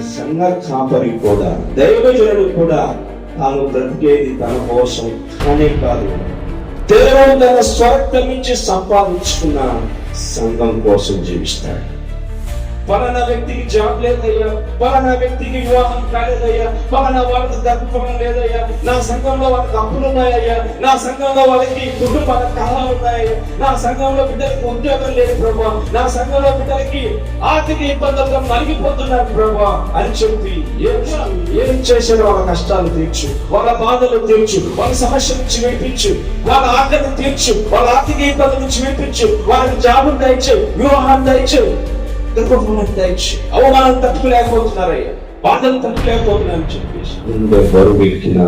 సంఘ కాపరి కూడా దైవజనుడు కూడా తాను బ్రతికేది తన కోసం తానే కాదు. దేవుడు తన స్వార్థం నుంచి సంపాదించుకున్న సంఘం కోసం జీవిస్తాడు. పలానా వ్యక్తికి జాబ్ లేదయ్యా పలానా వ్యక్తికి వివాహం కాలేదయ్యా పలానా వాళ్ళకి గర్భఫలం లేదయ్యా నా సంఘంలో వాళ్ళకి అప్పులు ఉన్నాయ్యా నా సంఘంలో వాళ్ళకి కుటుంబాల కళలు ఉన్నాయ్యా నా సంఘంలో బిడ్డలకి ఉద్యోగం లేదు ప్రభా నా సంఘంలో బిడ్డలకి ఆర్థిక ఇబ్బందులతో నలిగిపోతున్నారు ప్రభా అని చెప్పి ఏం ఏం వాళ్ళ కష్టాలు తీర్చు వాళ్ళ బాధలు తీర్చు వాళ్ళ సమస్యల నుంచి విడిపించు వాళ్ళ ఆకలి తీర్చు వాళ్ళ ఆర్థిక ఇబ్బందుల నుంచి విడిపించు వాళ్ళకి జాబులు దయచు వివాహాన్ని దయచు గర్భఫలం దయచి అవమానం తట్టుకోలేకపోతున్నారయ్యా. బాధలు తట్టుకోలేకపోతున్నారని చెప్పేసి. ముందే బరువు ఎక్కిన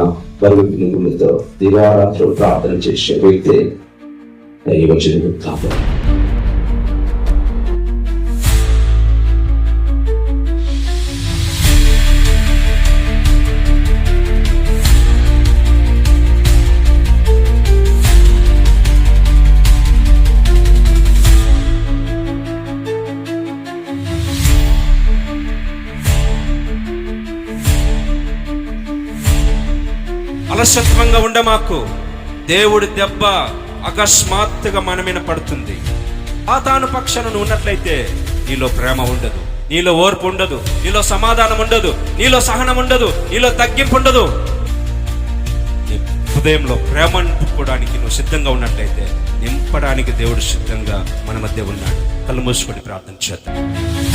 బరువు ఎక్కినతో దివారాత్రులు ప్రార్థన చేసే వ్యక్తి దైవజనుడు కాబట్టి మనస్తత్వంగా ఉండ మాకు. దేవుడి దెబ్బ అకస్మాత్తుగా మన మీద పడుతుంది. ఆ తాను పక్షాన నువ్వు ఉన్నట్లయితే నీలో ప్రేమ ఉండదు. నీలో ఓర్పు ఉండదు. నీలో సమాధానం ఉండదు. నీలో సహనం ఉండదు. నీలో తగ్గింపు ఉండదు. నీ హృదయంలో ప్రేమ నింపుకోవడానికి నువ్వు సిద్ధంగా ఉన్నట్లయితే నింపడానికి దేవుడు సిద్ధంగా మన మధ్య ఉన్నాడు. కళ్ళు మూసుకొని ప్రార్థన చేద్దాం.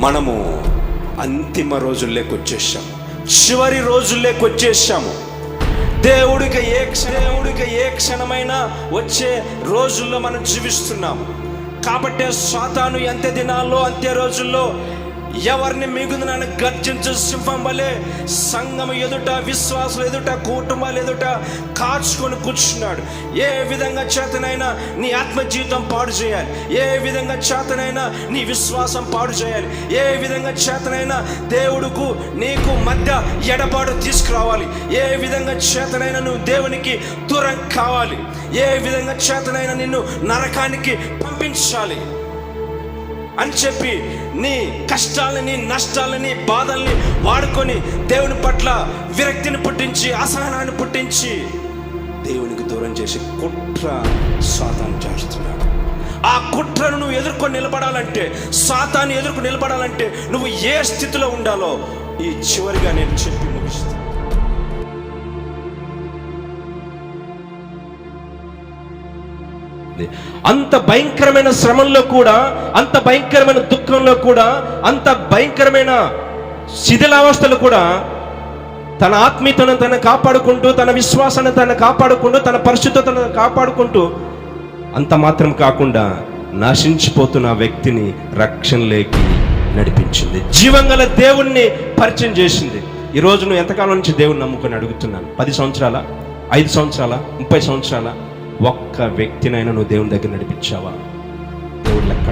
మనము అంతిమ రోజుల్లోకి వచ్చేసాము చివరి రోజుల్లోకి వచ్చేసాము దేవుడికి ఏ దేవుడికి ఏ క్షణమైనా వచ్చే రోజుల్లో మనం జీవిస్తున్నాము. కాబట్టి సాతాను ఎంత దినాల్లో అంతే రోజుల్లో ఎవరిని మిగుదనని గర్జించు సింహం వలె సంఘం ఎదుట విశ్వాసులు ఎదుట కుటుంబాలు ఎదుట కాచుకొని కూర్చున్నాడు. ఏ విధంగా చేతనైనా నీ ఆత్మ జీవితం పాడు చేయాలి. ఏ విధంగా చేతనైనా నీ విశ్వాసం పాడు చేయాలి. ఏ విధంగా చేతనైనా దేవుడుకు నీకు మధ్య ఎడబాటు తీసుకురావాలి. ఏ విధంగా చేతనైనా నువ్వు దేవునికి దూరం కావాలి. ఏ విధంగా చేతనైనా నిన్ను నరకానికి పంపించాలి. అని చెప్పి నీ కష్టాలని నష్టాలని బాధల్ని వాడుకొని దేవుని పట్ల విరక్తిని పుట్టించి అసహనాన్ని పుట్టించి దేవునికి దూరం చేసి కుట్ర సాతాను చేస్తున్నాడు. ఆ కుట్రను నువ్వు ఎదుర్కొని నిలబడాలంటే సాతాన్ని ఎదుర్కొని నిలబడాలంటే నువ్వు ఏ స్థితిలో ఉండాలో ఈ చివరిగా నేను చెప్పి ముగిస్తాను అంత భయంకరమైన శ్రమంలో కూడా అంత భయంకరమైన దుఃఖంలో కూడా అంత భయంకరమైన శిథిలావస్థలు కూడా తన ఆత్మీయతను తను కాపాడుకుంటూ తన విశ్వాసాన్ని తను కాపాడుకుంటూ తన పరిశుద్ధతను కాపాడుకుంటూ అంత మాత్రం కాకుండా నశించిపోతున్న వ్యక్తిని రక్షణలోకి నడిపించింది. జీవంగల దేవుణ్ణి పరిచయం చేసింది. ఈ నువ్వు ఎంతకాలం నుంచి దేవుని నమ్ముకొని అడుగుతున్నాను? పది సంవత్సరాల? ఐదు సంవత్సరాల? ముప్పై సంవత్సరాల? ఒక్క వ్యక్తినైనా నువ్వు దేవుని దగ్గర నడిపించావా? దేవుడు లెక్క